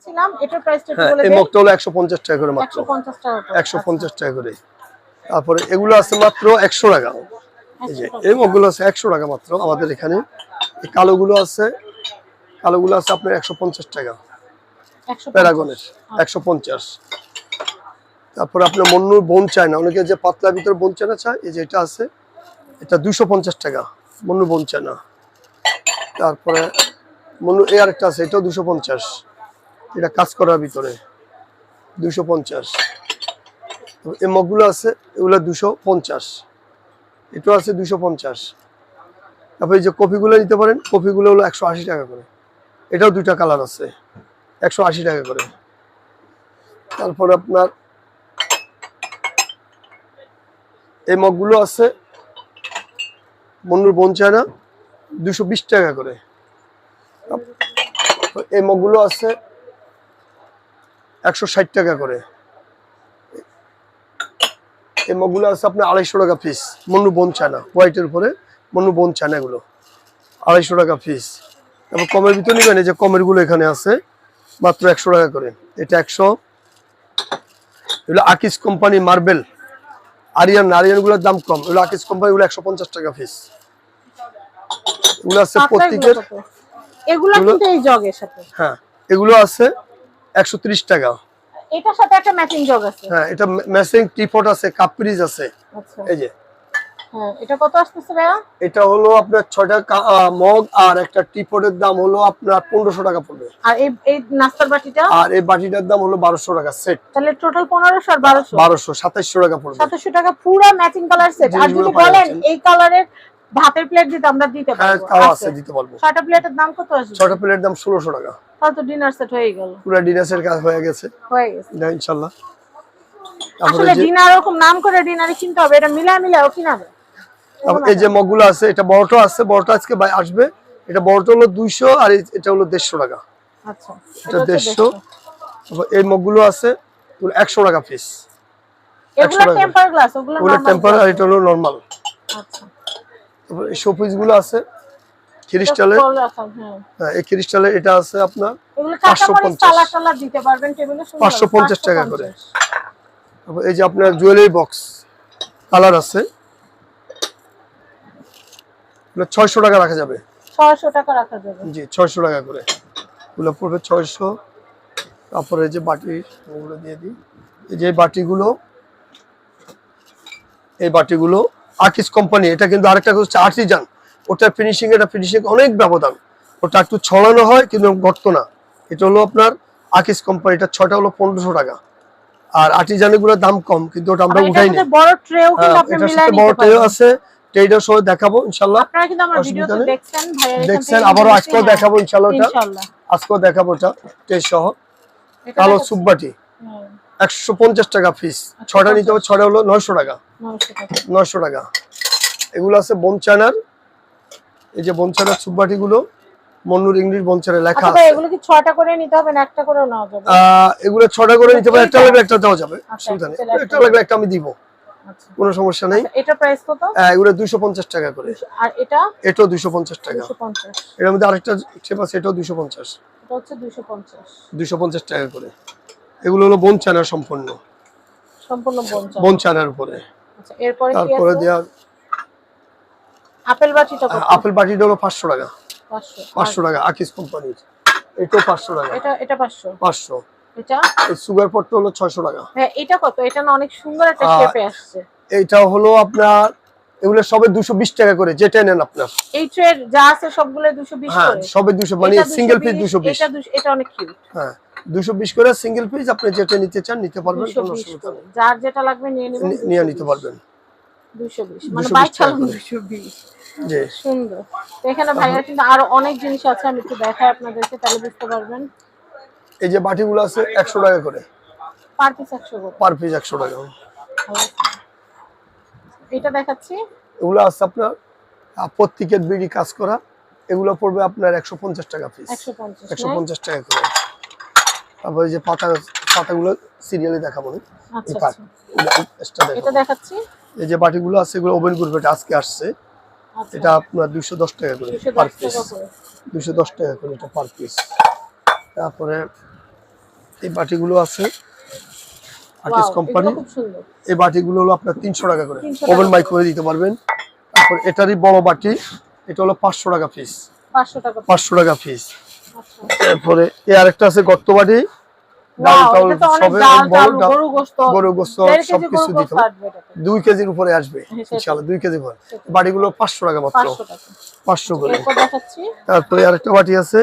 দেখাচ্ছিলাম এটার প্রাইসটা একটু হ্যাঁ বলে এই মগটা হলো একশো পঞ্চাশ টাকা করে মাত্র। 150 টাকা করে। একশো পঞ্চাশ টাকা করে। তারপরে এগুলো আছে মাত্র একশো টাকা। এই যে এই মগগুলো আছে একশো টাকা মাত্র আমাদের এখানে। এই কালোগুলো আছে কালোগুলো আছে আপনার একশো পঞ্চাশ টাকা। 150 প্যারাগনের একশো পঞ্চাশ। তারপরে আপনার মন্নুর বোন চায় না অনেকে যে পাতলা ভিতরে বোন চায় না চায় এই যে এটা আছে এটা দুশো পঞ্চাশ টাকা মন্নুর বোন চায় না। তারপরে মন্নু এই আরেকটা আছে এটাও দুশো পঞ্চাশ। এটা কাজ করার ভিতরে। দুশো পঞ্চাশ। এই মগগুলো আছে, এগুলো দুশো পঞ্চাশ। এটাও আছে দুশো পঞ্চাশ। তারপরে যে কপিগুলো নিতে পারেন, কপিগুলো হলো একশো আশি টাকা করে। এটাও দুইটা কালার আছে, একশো আশি টাকা করে। তারপর আপনার এই মগগুলো আছে মন্নুর বোন চায়না দুশো বিশ টাকা করে। এই মগগুলো আছে একশো ষাট টাকা করে। এই মগগুলো আছে আপনার আড়াইশো টাকা পিস মন্নু বোন চায়না হোয়াইটের উপরে মন্নু বোন চায়না এগুলো। আড়াইশো টাকা পিস তারপর কমের ভিতরে নিবেন এই যে কমেরগুলো এখানে আছে মাত্র একশো টাকা করে। এটা একশো। এগুলো আকিস কোম্পানি মার্বেল আরিয়ান আরিয়ানগুলোর দাম কম। এগুলো আকিস কোম্পানি গুলো একশো পঞ্চাশ টাকা পিস এগুলো আছে প্রত্যেকের এগুলো এগুলো এগুলো- কিন্তু এই জগের সাথে। হ্যাঁ এগুলো আছে একশো ত্রিশ টাকা। এটার সাথে একটা ম্যাচিং জগ আছে। হ্যাঁ এটা ম্যাসিং টিপট আছে কাপ পিরিজ আছে। আচ্ছা। এই যে। হ্যাঁ এটা কত আসতেছে ভাইয়া? এটা হলো আপনার ছয়টা কা- আহ, মগ আর একটা টিপটের দাম হলো আপনার পনেরোশো টাকা পড়বে। আর এই এই নাস্তার বাটিটা? আর এই বাটিটার দাম হলো বারোশো টাকা সেট তাহলে টোটাল পনেরোশো আর বারোশো। বারোশো সাতাইশশো টাকা পড়বে। সাতাশশো টাকা পুরো ম্যাচিং কালার সেট আর যদি বলেন এই কালারের ভাতের প্লেট দিতে আমরা দিতে হ্যাঁ পারব। তাও আছে। আছে দিতে পারব। ছয়টা প্লেটের দাম কত আসবে? ছটা প্লেটের দাম ষোলোশো টাকা। তাহলে তো ডিনার সেট হয়ে গেল। পুরো ডিনার্সের কাজ হয়ে গেছে। হয়ে গেছে। না ইনশাল্লাহ। তারপরে আসলে ডিনার ওরকম নাম করে ডিনারে কিনতে হবে এটা মিলায় মিলায় ও কিনাবে। তারপর এই যে মগগুলো আছে এটা বড়টা আছে বড়টা আজকে বাই- আসবে। এটা বড়টা হলো দুইশো আর এটা হলো দেড়শো টাকা। আচ্ছা এটা দেড়শো। তারপর এই মগগুলো আছে একশো টাকা পিস এগুলো। টেম্পার গ্লাস ওগুলো টেম্পার আর এটা হলো নর্মাল আচ্ছা। তারপর এই শোপিসগুলো আছে ক্রিস্টালের হ্যাঁ। হ্যাঁ, এই ক্রিস্টালের এটা আছে আপনার এগুলো কাঁচা মরিচ 550 সালাদ টালাদ দিতে পারবেন টেবিলে সুন্দর। 550 টাকা করে। তারপর এই যে আপনার জুয়েলারি বক্স কালার আছে। ছয়শো টাকা রাখা যাবে। 600 টাকা রাখা যাবে। জি ছয়শো টাকা করে। এগুলো পড়বে ছয়শো। তারপরে এই যে বাটি ওগুলো দিয়ে দিই। এই যে বাটিগুলো এই বাটিগুলো আর্টিস কোম্পানি এটা কিন্তু আরেকটা হচ্ছে আর্টিজান ওটা ফিনিশিং এটা ফিনিশিং অনেক ব্যবধান। ওটা একটু ছড়ানো হয় কিন্তু গর্ত না। এটা হলো আপনার আকিস কোম্পানি এটা ছয়টা হলো পনেরোশো টাকা। আর আর্টিজান এগুলোর দাম কম কিন্তু ওটা আমরা আর উঠাই মধ্যে নি বড় ট্রেও কিন্তু হ্যাঁ, আপনি সাথে বড় ট্রেও আছে ট্রেটার সহ দেখাবো ইনশাল্লাহ আপনারা কিন্তু আমার ভিডিওতে দেখছেন ভাইয়া দেখছেন থেকে আবারও আজকেও দেখাবো ইনশাল্লাহ ওটা। ইনশাআল্লাহ। আজকেও দেখাবো ওটা ট্রে সহ। কালো দেখাচ্ছি। একশো পঞ্চাশ টাকা পিস ছটা নিতে হবে ছটা হলো নয়শো টাকা। 900 টাকা। নয়শো টাকা। এগুলো আছে বনচানার এই যে বনচানার সুপবাটি গুলো মন্নুর ইংলিশ বনচানে লেখা আচ্ছা আছে। এগুলো কি ছয়টা করে নিতে হবে না একটা করেও নেওয়া যাবে? এগুলো ছটা করে নিতে হবে একটা? লাগলে একটা দেওয়া যাবে। আচ্ছা, নেই। একটা একটা আমি দিব। আচ্ছা। কোনো সমস্যা নেই। আচ্ছা, এটার প্রাইস কত? আহ, এগুলো দুইশো পঞ্চাশ টাকা করে। আর এটা? এটাও দুইশো পঞ্চাশ টাকা। 250 এর মধ্যে আরেকটা শেপ আছে এটাও দুইশো পঞ্চাশ। এটা হচ্ছে 250 দুইশো পঞ্চাশ টাকা করে। এগুলো হলো বনচানার সম্পূর্ণ সম্পূর্ণ বনচানার উপরে। আচ্ছা তারপরে দেওয়া আপেল বাটিটা আপেল বাটিটা হলো পাঁচশো টাকা। পাঁচশো। টাকা আকিস কোম্পানির এটাও পাঁচশো টাকা। এটা এটা 500 পাঁচশো। এটা? এই সুগার পটটা হলো ছয়শো টাকা। হ্যাঁ এটা কত? এটা না অনেক সুন্দর একটা আহ, শেপে আসছে। এইটা হলো আপনার এগুলো সবে দুশো বিশ টাকা করে যেটা নেন আপনার। এই ট্রের যা আছে সবগুলো 220 হ্যাঁ সবে দুশো মানে সিঙ্গেল পিস 220, দুশো বিশ। এটা এটা অনেক কিউট হ্যাঁ দুশো বিশ করে সিঙ্গেল পিস আপনি যেটা নিতে চান নিতে পারবেন কোনো অসুবিধা নেই। যার যেটা লাগবে নিয়ে নেবেন নিয়ে নিতে পারবেন। 220 মানে বাইক টাকা 220 জি। সুন্দর। এখানে ভাইয়া কিন্তু আরও অনেক জিনিস আছে আমি একটু দেখাই আপনাদেরকে তাহলে বুঝতে পারবেন। এই যে বাটিগুলো আছে একশো টাকা করে। পার পিস 100 করে। পার পিস একশো টাকা। ভালো আছে। এটা দেখাচ্ছি। এগুলো আছে আপনার প্রত্যেকের বিড়ি কাজ করা। এগুলো পড়বে আপনার একশো পঞ্চাশ টাকা পিস একশো পঞ্চাশ টাকা করে। তারপরে যে পাতা পাতাগুলো সিরিয়ালে দেখাবো আচ্ছা এই আচ্ছা এই যে বাটিগুলো আছে এগুলো ওভেন গ্রুপে আজকে আসছে। আচ্ছা। এটা আপনার দুশো দশ টাকা করে পার পিস করে। দুশো দশ টাকা করে এটা পার পিস তারপরে এই বাটিগুলো আছে। আর্টিস্ট কোম্পানি এই বাটিগুলো হলো আপনার তিনশো টাকা করে। ওভেন করে। করে দিতে পারবেন। তারপর এটারই বড় বাটি এটা হলো পাঁচশো টাকা পিস পাঁচশো টাকা পিস তারপরে এই আরেকটা আছে গর্ত বাটি। দুই কেজির উপরে আসবে হ্যাঁ, দুই কেজি পরে বাটিগুলো পাঁচশো টাকা মাত্র। পাঁচশো করে। তারপরে আরেকটা বাটি আছে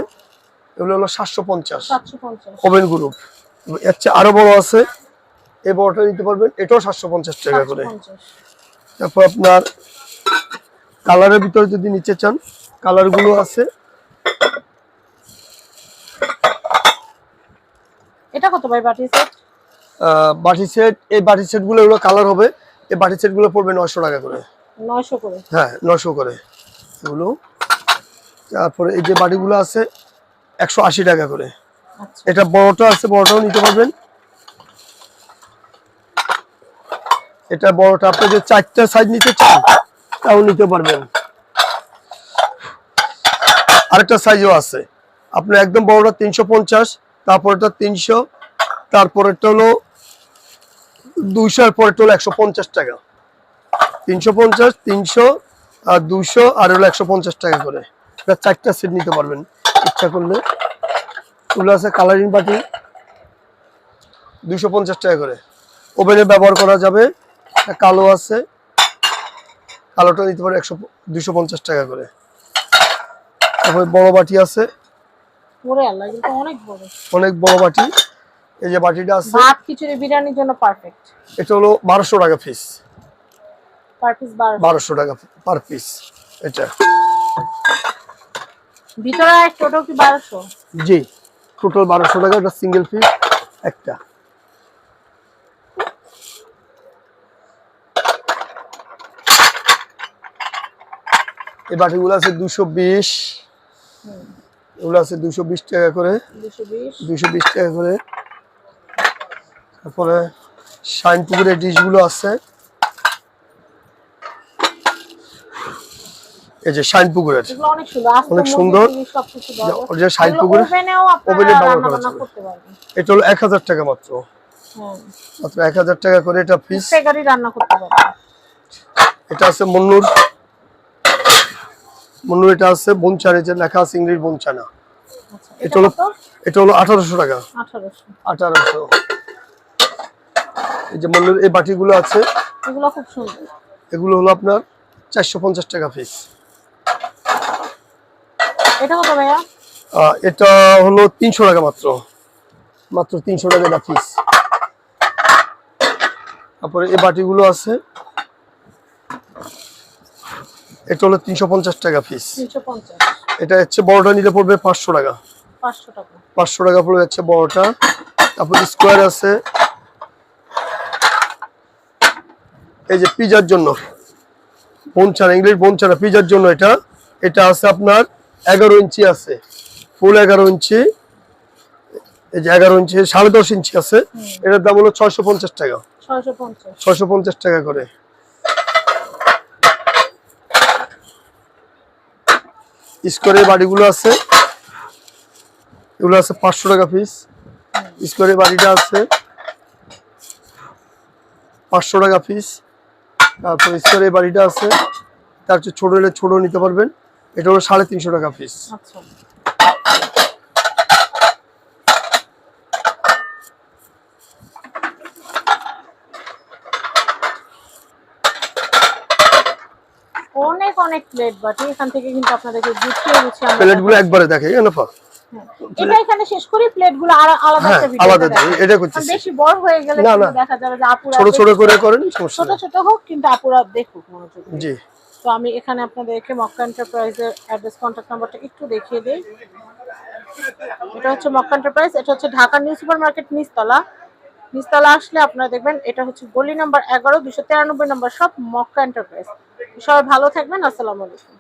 এগুলো হলো সাতশো পঞ্চাশ। ওভেন গ্রুপ এর চেয়ে আরও বড় আছে এই বড়টা নিতে পারবেন এটাও সাতশো পঞ্চাশ টাকা করে। তারপর আপনার কালারের ভিতরে যদি নিচে চান কালারগুলো আছে। এটা কত ভাই বাটি সেট? বাটি সেট এই বাটি সেট এগুলো কালার হবে। এই বাটি সেটগুলো পড়বে টাকা করে। 900 করে। হ্যাঁ করে। এগুলো। তারপরে এই যে বাটিগুলো আছে একশো আশি টাকা করে। আচ্ছা। এটা বড়টা আছে বড়টাও নিতে পারবেন। এটা বড়টা আপনি যে চারটা সাইজ নিতে চান, তাও নিতে পারবেন। আরেকটা সাইজও আছে। আপনার একদম বড়টা তিনশো পঞ্চাশ তারপরটা তিনশো, তারপরেরটা হলো দুইশো, আর পরেরটা হলো একশো পঞ্চাশ টাকা। তিনশো পঞ্চাশ, তিনশো, আর দুশো আর হলো একশো পঞ্চাশ টাকা করে। এটা চারটা সেট নিতে পারবেন, ইচ্ছা করলে। এগুলো আছে কালারিং বাটি দুশো পঞ্চাশ টাকা করে। ওভেনে ব্যবহার করা যাবে। কালো আছে। কালোটা নিতে পারে একশো দুশো পঞ্চাশ টাকা করে। তারপরে বড় বাটি আছে। অনেক বড়। বাটি। এই যে বাটিটা আছে। ভাত খিচুড়ি বিরিয়ানির জন্য পারফেক্ট এটা হলো বারোশো টাকা পিস পার পিস 12 বারোশো টাকা পার পিস এটা। ভিতরে এক টোটো কি 1200 জি টোটাল বারোশো টাকা এটা সিঙ্গেল পিস একটা। এই বাটিগুলো আছে দুশো বিশ। এগুলো আছে দুশো বিশ টাকা করে। 220 দুশো বিশ টাকা করে। তারপরে শাইন পুকুরের ডিশগুলো আছে। এই যে শাইন পুকুরের। অনেক সুন্দর। যে শাইন পুকুরে। ওভেনে ব্যবহার করা এটা হলো এক হাজার টাকা মাত্র। হ্যাঁ। মাত্র এক হাজার টাকা করে এটা রান্না করতে এটা আছে মন্নুর। মন্নুর এটা আছে বনচানে যে লেখা আছে ইংলিশ বনচানা আচ্ছা এটা হলো এটা হলো আঠারোশো টাকা। আঠারোশো। এই যে মন্নুর এই বাটিগুলো আছে এগুলো খুব সুন্দর। এগুলো হলো আপনার চারশো পঞ্চাশ টাকা পিস এটা কত ভাইয়া? এটা হলো তিনশো টাকা মাত্র। মাত্র তিনশো টাকা এটা পিস তারপরে এই বাটিগুলো আছে এটা হলো তিনশো পঞ্চাশ টাকা পিস 350 এটা হচ্ছে বড়টা নিলে পড়বে পাঁচশো টাকা। 500 টাকা। পাঁচশো টাকা পড়ে যাচ্ছে বড়টা। তারপর স্কোয়ার আছে। এই যে পিজার জন্য। বনচানা ইংলিশ বনচানা পিজার জন্য এটা। এটা আছে আপনার এগারো ইঞ্চি আছে। ফুল এগারো ইঞ্চি। এই যে এগারো ইঞ্চি সাড়ে দশ ইঞ্চি আছে। এটার দাম হলো ছয়শো পঞ্চাশ টাকা। 650 ছয়শো পঞ্চাশ টাকা করে। স্কোয়ারের বাড়িগুলো আছে। এগুলো আছে পাঁচশো টাকা পিস স্কোয়ারের বাড়িটা আছে পাঁচশো টাকা পিস তারপর স্কোয়ারের বাড়িটা আছে। তার ছোট এলে ছোট নিতে পারবেন। এটা হলো সাড়ে তিনশো টাকা পিস অনেক অনেক প্লেট বাটি। এখান থেকে কিন্তু আপনাদেরকে গুছিয়ে গুছিয়ে প্লেটগুলো একবারে দেখে এনাফা হ্যাঁ। এটা এখানে শেষ করি প্লেটগুলো আলাদা হ্যাঁ একটা আলাদা ভিডিওতে এটা করতেছি। বেশি বড় হয়ে গেলে। দেখা যাবে যে আপুরা ছোট ছোট করে করেন সমস্যা ছোট ছোট হোক কিন্তু আপুরা দেখুক মনোযোগ জি। তো আমি এখানে আপনাদেরকে মক্কা এন্টারপ্রাইজের অ্যাড্রেস কন্ট্যাক্ট নাম্বারটা একটু দেখিয়ে দিই। এটা হচ্ছে মক্কা এন্টারপ্রাইজ এটা হচ্ছে ঢাকা নিউ সুপার মার্কেট নিচতলা। নিচতলা আসলে আপনারা দেখবেন, এটা হচ্ছে গলি নাম্বার এগারো, দুশো তিরানব্বই নম্বর সব মক্কা এন্টারপ্রাইজ সবাই ভালো থাকবেন, আসসালামু আলাইকুম।